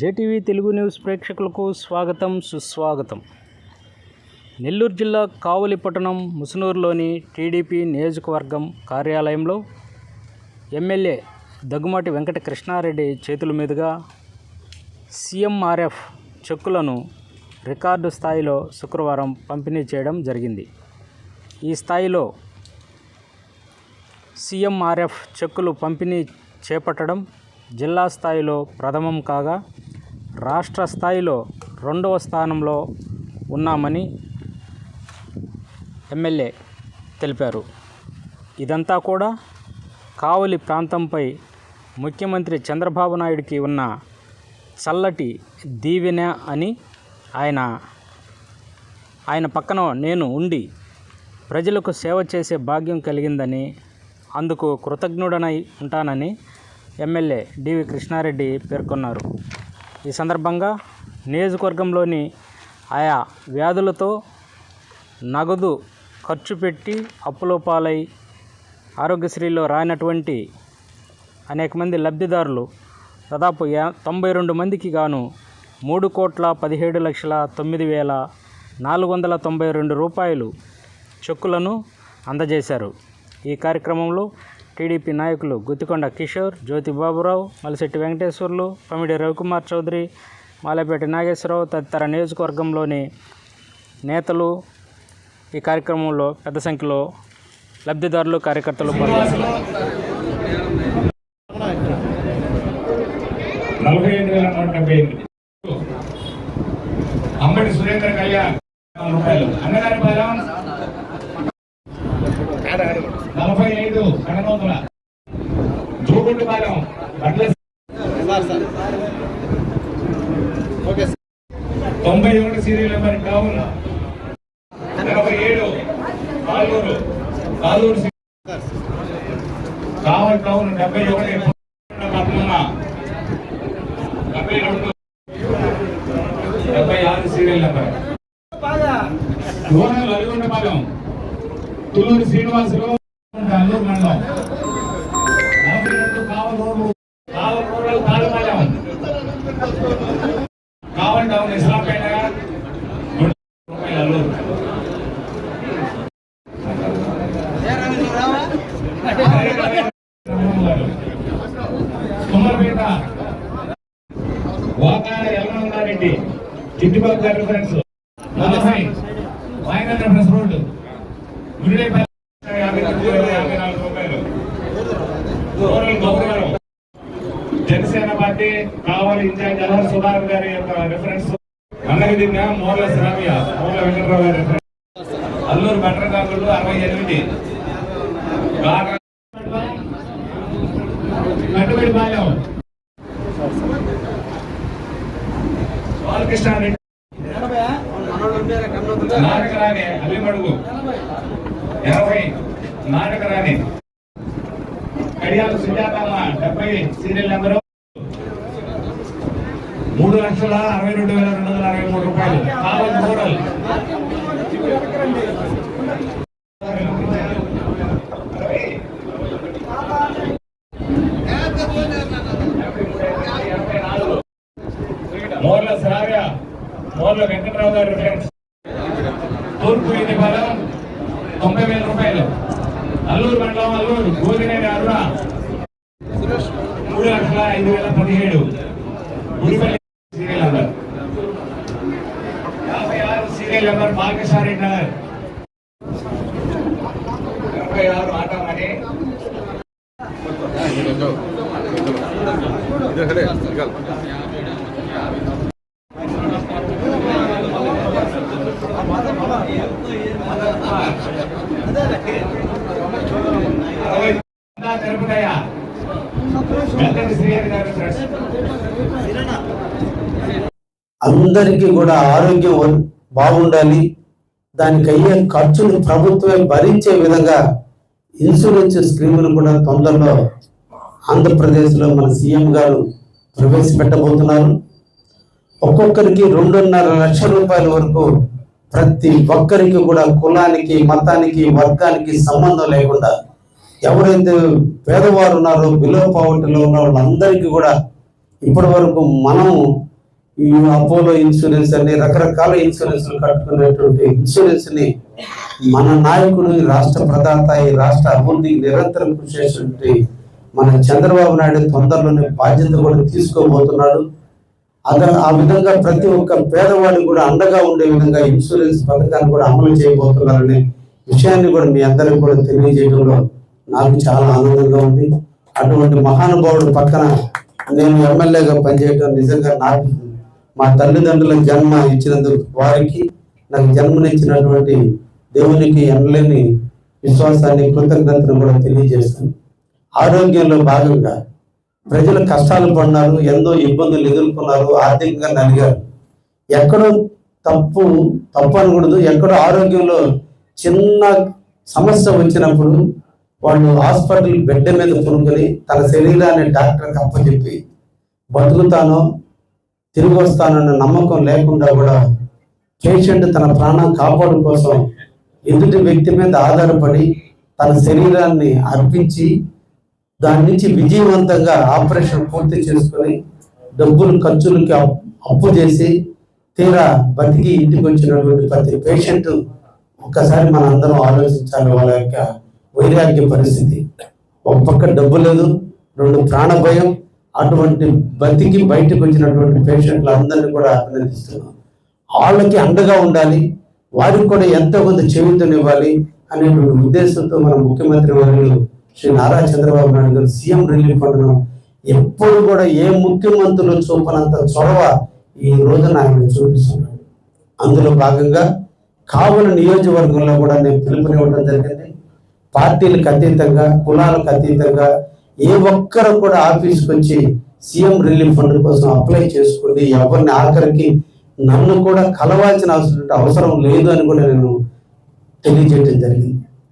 JTV Telugu news ప్రేక్షకులకు స్వాగతం సుస్వాగతం. నెల్లూరు జిల్లా కావలి పట్టణం ముసునూరులోని టీడీపీ నియోజకవర్గం కార్యాలయంలో ఎమ్మెల్యే దగ్గుమాటి వెంకట కృష్ణారెడ్డి చేతుల మీదుగా సీఎంఆర్ఎఫ్ చెక్కులను రికార్డు స్థాయిలో శుక్రవారం పంపిణీ చేయడం జరిగింది. ఈ స్థాయిలో సీఎంఆర్ఎఫ్ చెక్కులు పంపిణీ చేపట్టడం జిల్లా స్థాయిలో ప్రథమం కాగా రాష్ట్ర స్థాయిలో రెండవ స్థానంలో ఉన్నామని ఎమ్మెల్యే తెలిపారు. ఇదంతా కూడా కావలి ప్రాంతంపై ముఖ్యమంత్రి చంద్రబాబు నాయుడికి ఉన్న చల్లటి దీవెన అని ఆయన ఆయన పక్కన నేను ఉండి ప్రజలకు సేవ చేసే భాగ్యం కలిగిందని అందుకు కృతజ్ఞుడనై ఉంటానని ఎమ్మెల్యే డివి కృష్ణారెడ్డి పేర్కొన్నారు. ఈ సందర్భంగా నియోజకవర్గంలోని ఆయా వ్యాధులతో నగదు ఖర్చు పెట్టి అప్పులో పాలై ఆరోగ్యశ్రీలో రానటువంటి అనేక మంది లబ్ధిదారులు దాదాపు యా తొంభై రెండు మందికి గాను మూడు కోట్ల పదిహేడు లక్షల తొమ్మిది వేల నాలుగు వందల తొంభై రెండు రూపాయలు చెక్కులను అందజేశారు. ఈ కార్యక్రమంలో టీడీపీ నాయకులు గుత్తికొండ కిషోర్ జ్యోతి బాబురావు మలిశెట్టి వెంకటేశ్వర్లు పమిడి రవికుమార్ చౌదరి మాలేపేట నాగేశ్వరరావు తదితర నియోజకవర్గంలోని నేతలు ఈ కార్యక్రమంలో పెద్ద సంఖ్యలో లబ్ధిదారులు కార్యకర్తలు పాల్గొన్నారు. అంబటి సురేంద్ర కళ్యాణ్ రూపాయలు. అన్నగారి పాలెం నలభై ఐదు కడనూతల జూగుండు బట్ల తొంభై ఒకటి సీరియల్ నెంబర్ కావున ఎనభై ఏడు కాలూరు కాలూరు కావల్ టౌన్ డెబ్బై ఒకటి డెబ్బై రెండు డెబ్బై ఆరు సీరియల్ నెంబర్. అలిగొండ పాలెం. తులూరు శ్రీనివాసులు అల్లూరు మండలం నలభై రెండు కావల రోడ్లు కావల రోడ్లు తాళపాలెం కావల్ టౌన్ ఇస్లాంపేట రెండు వాకాడ ఎల్లమంగారెడ్డి రిఫరెన్స్ నలభై. రోడ్డు. గుడిపల్లి యాభై తొమ్మిది వేల యాభై నాలుగు రూపాయలు రూరల్ గౌరవం జనసేన పార్టీ కావాలి ఇన్ఛార్జ్ అల్వర్ సుధాకర్ గారి యొక్క రిఫరెన్స్ అన్నకి అన్నగిదిన్న మోర్ల శ్రావ్య మోర్ల వెంకటరావు గారి రిఫరెన్స్ అల్లూరు బెటరకాకులు అరవై ఎనిమిది. గాక- బాలకృష్ణారెడ్డి నాటకరాణి అల్లిమడుగు. ఎనభై. నాటకరాణి. కడియాల సుజాతమ్మ డెబ్బై. సీరియల్ నెంబరు మూడు లక్షల అరవై రెండు వేల రెండు వందల అరవై మూడు రూపాయలు. కావల్ రూరల్ మోర్ల సార్య మోర్ల వెంకటరావు గారు రిఫరెన్స్ తూర్పు ఇది బలం తొంభై వేల రూపాయలు. అల్లూరు మండలం అల్లూరు గోదినేని అరుణ. మూడు లక్షల ఐదు వేల పదిహేడు. గుడిపల్లి సీరియల్ నెంబర్ యాభై ఆరు సీరియల్ నెంబర్ బాలకృష్ణారెడ్డి నగర్ యాభై ఆరు ఆట మనీ అరవై అందా తిరుపతయ్య వెంకట శ్రీహరి గారి రిఫరెన్స్ అందరికీ కూడా ఆరోగ్యం వ- బాగుండాలి. దానికి అయ్యే ఖర్చులు ప్రభుత్వమే భరించే విధంగా ఇన్సూరెన్స్ స్కీములు కూడా తొందరలో ఆంధ్రప్రదేశ్లో మన సీఎం గారు ప్రవేశపెట్టబోతున్నారు. ఒక్కొక్కరికి రెండున్నర లక్షల రూపాయల వరకు ప్రతి ఒక్కరికి కూడా కులానికి మతానికి వర్గానికి సంబంధం లేకుండా ఎవరైతే పేదవారు ఉన్నారో బిలో పావర్టీలో ఉన్న వాళ్ళందరికీ కూడా ఇప్పటి వరకు మనం ఈ అపోలో ఇన్సూరెన్స్ అని రకరకాల ఇన్సూరెన్స్లు కట్టుకునేటువంటి ఇన్సూరెన్స్ని మన నాయకుడు ఈ రాష్ట్ర ప్రదాత ఈ రాష్ట్ర అభివృద్ధికి నిరంతరం కృషి చేసినటువంటి మన చంద్రబాబు నాయుడు తొందరలోనే బాధ్యత కూడా తీసుకోబోతున్నాడు. అదే ఆ విధంగా ప్రతి ఒక్క పేదవాడికి కూడా అండగా ఉండే విధంగా ఇన్సూరెన్స్ పథకాన్ని కూడా అమలు చేయబోతున్నారనే విషయాన్ని కూడా మీ అందరికి కూడా తెలియజేయడంలో నాకు చాలా ఆనందంగా ఉంది. అటువంటి మహానుభావుడు పక్కన నేను ఎమ్మెల్యేగా పనిచేయడం నిజంగా నాకు మా తల్లిదండ్రుల జన్మ ఇచ్చినందుకు వారికి నాకు జన్మనిచ్చినటువంటి దేవునికి ఎనలేని విశ్వాసాన్ని కృతజ్ఞతను కూడా తెలియజేస్తాను. ఆరోగ్యంలో భాగంగా ప్రజలు కష్టాలు పడినారు ఎంతో ఇబ్బందులు ఎదుర్కొన్నారు ఆర్థికంగా నలిగారు. ఎక్కడో తప్పు తప్పు అనకూడదు ఎక్కడో ఆరోగ్యంలో చిన్న సమస్య వచ్చినప్పుడు వాళ్ళు హాస్పిటల్ బెడ్ మీద కొనుక్కొని తన శరీరాన్ని డాక్టర్కి అప్పచెప్పి బతుకుతానో తిరిగి వస్తానన్న నమ్మకం లేకుండా కూడా పేషెంట్ తన ప్రాణం కాపాడు కోసం ఎదుటి వ్యక్తి మీద ఆధారపడి తన శరీరాన్ని అర్పించి దాని నుంచి విజయవంతంగా ఆపరేషన్ పూర్తి చేసుకొని డబ్బులు ఖర్చులకి అప్పు చేసి తీరా బతికి ఇంటికి వచ్చినటువంటి ప్రతి పేషెంట్ ఒక్కసారి మన అందరం ఆలోచించాలి వాళ్ళ యొక్క వైరాగ్య పరిస్థితి. ఒక పక్క డబ్బు లేదు రెండు ప్రాణ భయం అటువంటి బతికి బయటకు వచ్చినటువంటి పేషెంట్లు అందరినీ కూడా అభినందిస్తున్నాం. వాళ్ళకి అండగా ఉండాలి వారికి కూడా ఎంతో కొంత చేయూతనివ్వాలి అనేటువంటి ఉద్దేశంతో మన ముఖ్యమంత్రి వారిని శ్రీ నారా చంద్రబాబు నాయుడు గారు సీఎం రిలీఫ్ ఫండ్ను ఎప్పుడు కూడా ఏ ముఖ్యమంత్రులు చూపనంత చొరవ ఈ రోజున ఆయన చూపిస్తున్నాడు. అందులో భాగంగా కావుల నియోజకవర్గంలో కూడా నేను పిలుపునివ్వడం జరిగింది. పార్టీలకు అతీతంగా కులాలకు అతీతంగా ఏ ఒక్కరు కూడా ఆఫీస్కి వచ్చి సీఎం రిలీఫ్ ఫండ్ కోసం అప్లై చేసుకోండి ఎవరిని ఆఖరికి నన్ను కూడా కలవాల్సిన అవసరం అవసరం లేదు అని కూడా నేను తెలియజేయడం జరిగింది.